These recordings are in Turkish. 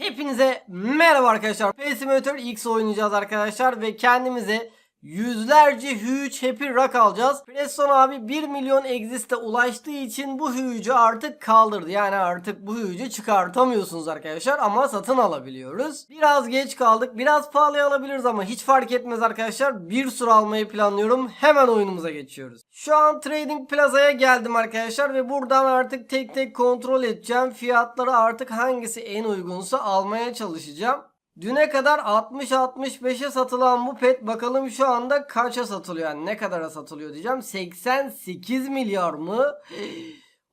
Hepinize merhaba arkadaşlar. Pet Simulator X oynayacağız arkadaşlar ve kendimize yüzlerce huge happy rock alacağız. Preston abi 1 milyon existe ulaştığı için bu huge'ü artık kaldırdı. Yani artık bu huge'ü çıkartamıyorsunuz arkadaşlar ama satın alabiliyoruz. Biraz geç kaldık. Biraz pahalıya alabiliriz ama hiç fark etmez arkadaşlar. Bir sürü almayı planlıyorum. Hemen oyunumuza geçiyoruz. Şu an Trading Plaza'ya geldim arkadaşlar ve buradan artık tek tek kontrol edeceğim. Fiyatları artık hangisi en uygunsa almaya çalışacağım. Düne kadar 60-65'e satılan bu pet bakalım şu anda kaça satılıyor yani ne kadara satılıyor diyeceğim. 88 milyar mı?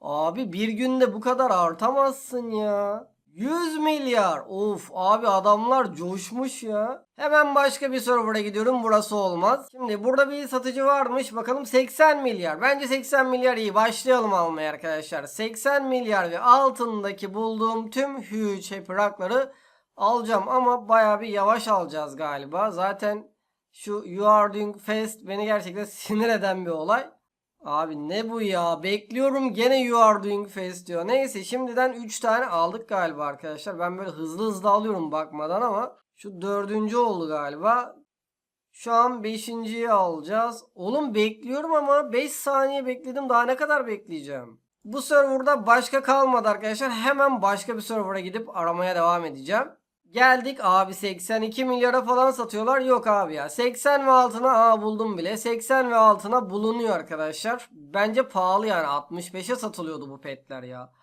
Abi bir günde bu kadar artamazsın ya. 100 milyar. Of abi adamlar coşmuş ya. Hemen başka bir server'a gidiyorum. Burası olmaz. Şimdi burada bir satıcı varmış. Bakalım 80 milyar. Bence 80 milyar iyi. Başlayalım almaya arkadaşlar. 80 milyar ve altındaki bulduğum tüm huge happy rock'ları alacağım ama baya bir yavaş alacağız galiba. Zaten şu You Are Doing Fast beni gerçekten sinir eden bir olay. Abi ne bu ya? Bekliyorum gene You Are Doing Fast diyor. Neyse şimdiden 3 tane aldık galiba arkadaşlar. Ben böyle hızlı hızlı alıyorum bakmadan ama şu dördüncü oldu galiba. Şu an 5.yi alacağız. Oğlum bekliyorum ama 5 saniye bekledim. Daha ne kadar bekleyeceğim? Bu serverda başka kalmadı arkadaşlar. Hemen başka bir server'a gidip aramaya devam edeceğim. Geldik abi 82 milyara falan satıyorlar. Yok abi ya. 80 ve altına aa buldum bile. 80 ve altına bulunuyor arkadaşlar. Bence pahalı yani. 65'e satılıyordu bu petler ya.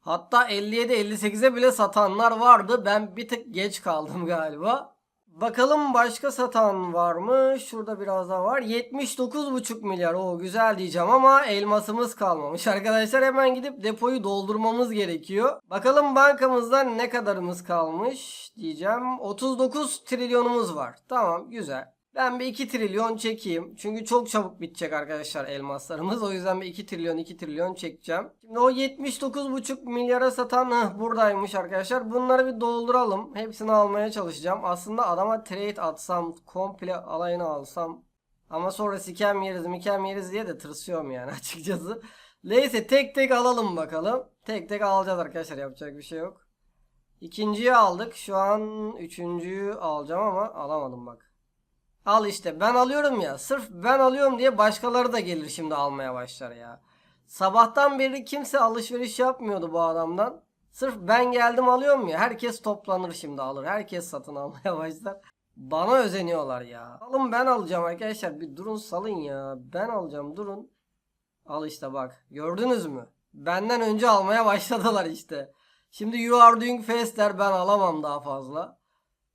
Hatta 57-58'e bile satanlar vardı. Ben bir tık geç kaldım galiba. Bakalım başka satan var mı? Şurada biraz daha var. 79,5 milyar. O güzel diyeceğim ama elmasımız kalmamış. Arkadaşlar hemen gidip depoyu doldurmamız gerekiyor. Bakalım bankamızdan ne kadarımız kalmış diyeceğim. 39 trilyonumuz var. Tamam güzel. Ben bir 2 trilyon çekeyim. Çünkü çok çabuk bitecek arkadaşlar elmaslarımız. O yüzden bir 2 trilyon 2 trilyon çekeceğim. Şimdi o 79,5 milyara satan hıh, buradaymış arkadaşlar. Bunları bir dolduralım. Hepsini almaya çalışacağım. Aslında adama trade atsam komple alayını alsam. Ama sonra sikem yeriz mikem yeriz diye de tırsıyorum yani açıkçası. Neyse tek tek alalım bakalım. Tek tek alacağız arkadaşlar yapacak bir şey yok. İkinciyi aldık. Şu an üçüncüyü alacağım ama alamadım bak. Al işte ben alıyorum ya. Sırf ben alıyorum diye başkaları da gelir şimdi almaya başlar ya. Sabahtan beri kimse alışveriş yapmıyordu bu adamdan. Sırf ben geldim alıyorum ya. Herkes toplanır şimdi alır. Herkes satın almaya başlar. Bana özeniyorlar ya. Alın ben alacağım arkadaşlar. Bir durun salın ya. Ben alacağım durun. Al işte bak. Gördünüz mü? Benden önce almaya başladılar işte. Şimdi you are doing fast der ben alamam daha fazla.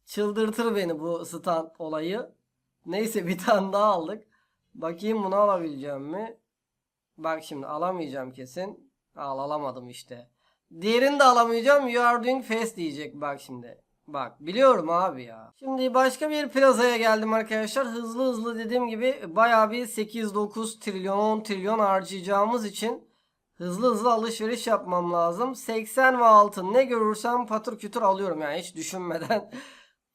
Çıldırtır beni bu stand olayı. Neyse bir tane daha aldık. Bakayım bunu alabileceğim mi? Bak şimdi alamayacağım kesin. Al alamadım işte. Diğerini de alamayacağım. You are doing fast diyecek bak şimdi. Bak biliyorum abi ya. Şimdi başka bir plazaya geldim arkadaşlar. Hızlı hızlı dediğim gibi bayağı bir 8-9 trilyon 10 trilyon harcayacağımız için hızlı hızlı alışveriş yapmam lazım. 80 ve altın ne görürsem patır kütür alıyorum yani hiç düşünmeden.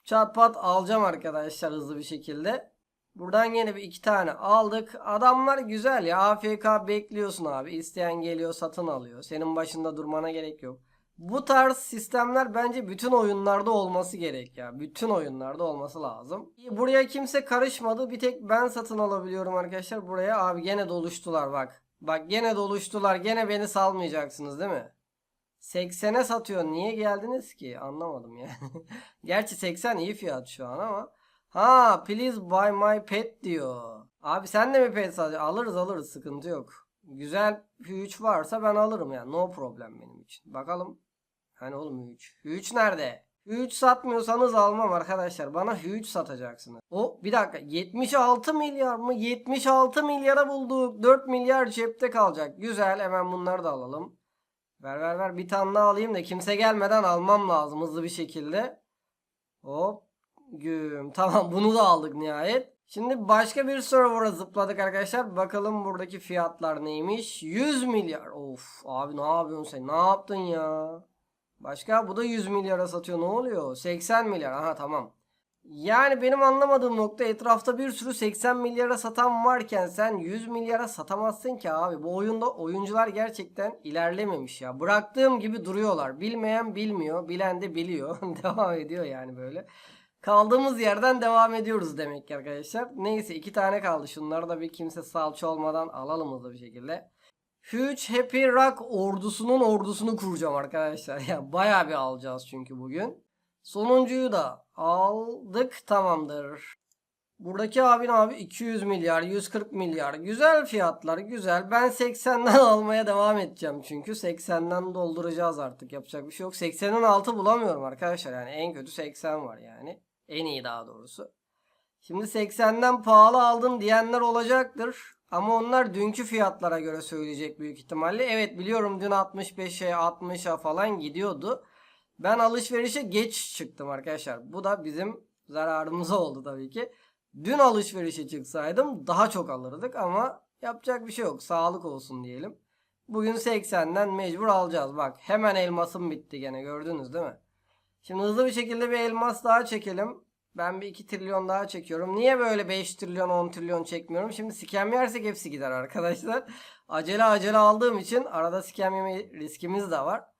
Çat pat alacağım arkadaşlar hızlı bir şekilde. Buradan yine bir iki tane aldık. Adamlar güzel ya. AFK bekliyorsun abi. İsteyen geliyor satın alıyor. Senin başında durmana gerek yok. Bu tarz sistemler bence bütün oyunlarda olması gerek ya. Bütün oyunlarda olması lazım. Buraya kimse karışmadı. Bir tek ben satın alabiliyorum arkadaşlar. Buraya abi gene doluştular bak. Bak gene doluştular. Gene beni salmayacaksınız değil mi? 80'e satıyor. Niye geldiniz ki? Anlamadım ya. Gerçi 80 iyi fiyat şu an ama. Ha please buy my pet diyor. Abi sen de mi pet satıyorsun? Alırız alırız sıkıntı yok. Güzel Huge varsa ben alırım ya. No problem benim için. Bakalım. Hani oğlum Huge. Huge nerede? Huge satmıyorsanız almam arkadaşlar. Bana Huge satacaksınız. O bir dakika 76 milyar mı? 76 milyara bulduk. 4 milyar cepte kalacak. Güzel hemen bunları da alalım. Ver ver ver bir tane daha alayım da kimse gelmeden almam lazım hızlı bir şekilde. Hop. Güm. Tamam bunu da aldık nihayet. Şimdi başka bir server'a zıpladık arkadaşlar. Bakalım buradaki fiyatlar neymiş? 100 milyar. Of abi ne yapıyorsun sen? Ne yaptın ya? Başka bu da 100 milyara satıyor. Ne oluyor? 80 milyar. Aha tamam. Yani benim anlamadığım nokta etrafta bir sürü 80 milyara satan varken sen 100 milyara satamazsın ki abi. Bu oyunda oyuncular gerçekten ilerlememiş ya. Bıraktığım gibi duruyorlar. Bilmeyen bilmiyor, bilen de biliyor. devam ediyor yani böyle. Kaldığımız yerden devam ediyoruz demek ki arkadaşlar. Neyse iki tane kaldı. Şunları da bir kimse salça olmadan alalım hızlı bir şekilde. Huge Happy Rock ordusunun ordusunu kuracağım arkadaşlar. Ya bayağı bir alacağız çünkü bugün. Sonuncuyu da aldık tamamdır. Buradaki abin abi 200 milyar, 140 milyar. Güzel fiyatlar, güzel. Ben 80'den almaya devam edeceğim çünkü 80'den dolduracağız artık. Yapacak bir şey yok. 80'in altı bulamıyorum arkadaşlar. Yani en kötü 80 var yani. En iyi daha doğrusu. Şimdi 80'den pahalı aldım diyenler olacaktır. Ama onlar dünkü fiyatlara göre söyleyecek büyük ihtimalle. Evet biliyorum dün 65'e 60'a falan gidiyordu. Ben alışverişe geç çıktım arkadaşlar. Bu da bizim zararımıza oldu tabii ki. Dün alışverişe çıksaydım daha çok alırdık ama yapacak bir şey yok. Sağlık olsun diyelim. Bugün 80'den mecbur alacağız. Bak hemen elmasım bitti gene gördünüz değil mi? Şimdi hızlı bir şekilde bir elmas daha çekelim. Ben bir 2 trilyon daha çekiyorum. Niye böyle 5 trilyon 10 trilyon çekmiyorum? Şimdi sikem yersek hepsi gider arkadaşlar. Acele acele aldığım için arada sikem yeme riskimiz de var.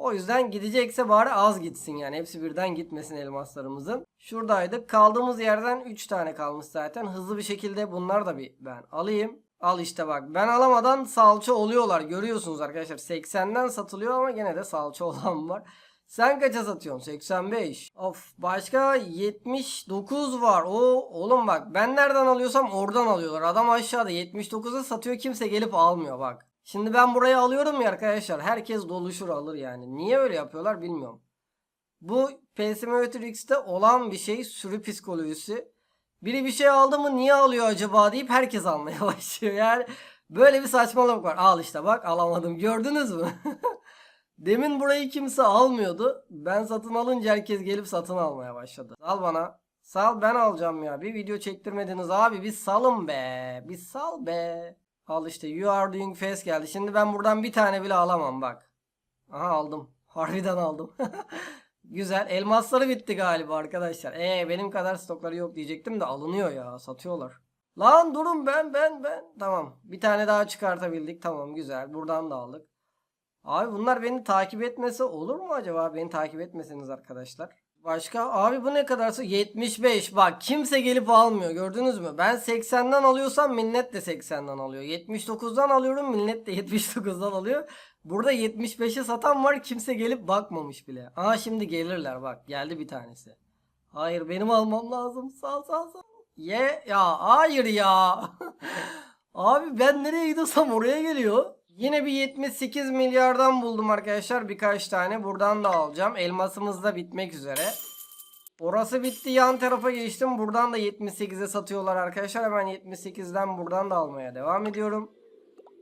O yüzden gidecekse bari az gitsin yani. Hepsi birden gitmesin elmaslarımızın. Şuradaydık. Kaldığımız yerden 3 tane kalmış zaten. Hızlı bir şekilde bunlar da bir ben alayım. Al işte bak. Ben alamadan salça oluyorlar. Görüyorsunuz arkadaşlar. 80'den satılıyor ama gene de salça olan var. Sen kaça satıyorsun? 85. Of başka 79 var. O oğlum bak ben nereden alıyorsam oradan alıyorlar. Adam aşağıda 79'a satıyor kimse gelip almıyor bak. Şimdi ben burayı alıyorum ya arkadaşlar. Herkes doluşur alır yani. Niye öyle yapıyorlar bilmiyorum. Bu PS Simulator X'te olan bir şey sürü psikolojisi. Biri bir şey aldı mı niye alıyor acaba deyip herkes almaya başlıyor. Yani böyle bir saçmalık var. Al işte bak alamadım gördünüz mü? Demin burayı kimse almıyordu. Ben satın alınca herkes gelip satın almaya başladı. Sal bana. Sal ben alacağım ya. Bir video çektirmediniz abi. Bir salın be. Bir sal be. Al işte you are doing fast geldi. Şimdi ben buradan bir tane bile alamam bak. Aha aldım. Harbiden aldım. Güzel. Elmasları bitti galiba arkadaşlar. Ee benim kadar stokları yok diyecektim de alınıyor ya. Satıyorlar. Lan durun ben ben ben. Tamam. Bir tane daha çıkartabildik. Tamam güzel. Buradan da aldık. Abi bunlar beni takip etmese olur mu acaba? Beni takip etmeseniz arkadaşlar. Başka abi bu ne kadarsa 75 bak kimse gelip almıyor gördünüz mü? Ben 80'den alıyorsam millet de 80'den alıyor. 79'dan alıyorum millet de 79'dan alıyor. Burada 75'e satan var kimse gelip bakmamış bile. Aa şimdi gelirler bak geldi bir tanesi. Hayır benim almam lazım sağ sağ sağ. Ye ya hayır ya. abi ben nereye gidiyorsam oraya geliyor. Yine bir 78 milyardan buldum arkadaşlar birkaç tane. Buradan da alacağım. Elmasımız da bitmek üzere. Orası bitti yan tarafa geçtim. Buradan da 78'e satıyorlar arkadaşlar. Hemen 78'den buradan da almaya devam ediyorum.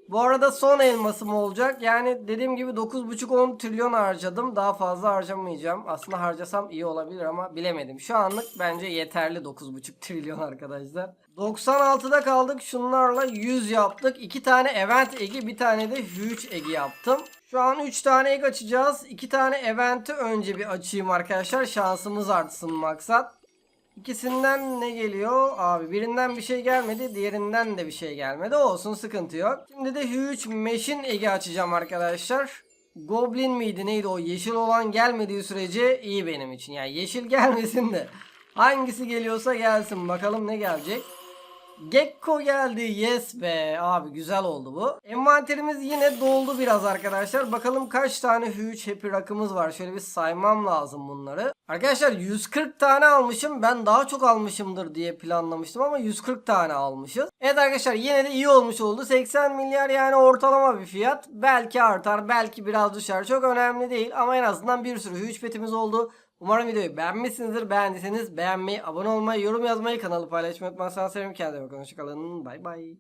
Bu arada son elmasım olacak. Yani dediğim gibi 9.5-10 trilyon harcadım. Daha fazla harcamayacağım. Aslında harcasam iyi olabilir ama bilemedim. Şu anlık bence yeterli 9.5 trilyon arkadaşlar. 96'da kaldık. Şunlarla 100 yaptık. 2 tane event egi bir tane de huge egi yaptım. Şu an 3 tane egg açacağız. 2 tane event'i önce bir açayım arkadaşlar. Şansımız artsın maksat. İkisinden ne geliyor? Abi birinden bir şey gelmedi. Diğerinden de bir şey gelmedi. Olsun sıkıntı yok. Şimdi de Huge Machine Egg'i açacağım arkadaşlar. Goblin miydi neydi o yeşil olan gelmediği sürece iyi benim için. Yani yeşil gelmesin de hangisi geliyorsa gelsin. Bakalım ne gelecek. Gekko geldi. Yes be. Abi güzel oldu bu. Envanterimiz yine doldu biraz arkadaşlar. Bakalım kaç tane huge happy rakımız var. Şöyle bir saymam lazım bunları. Arkadaşlar 140 tane almışım. Ben daha çok almışımdır diye planlamıştım ama 140 tane almışız. Evet arkadaşlar yine de iyi olmuş oldu. 80 milyar yani ortalama bir fiyat. Belki artar, belki biraz düşer. Çok önemli değil ama en azından bir sürü huge petimiz oldu. Umarım videoyu beğenmişsinizdir. Beğendiyseniz beğenmeyi, abone olmayı, yorum yazmayı, kanalı paylaşmayı unutmazsanız sevinirim. Kendine bakın. Hoşçakalın. Bay bay.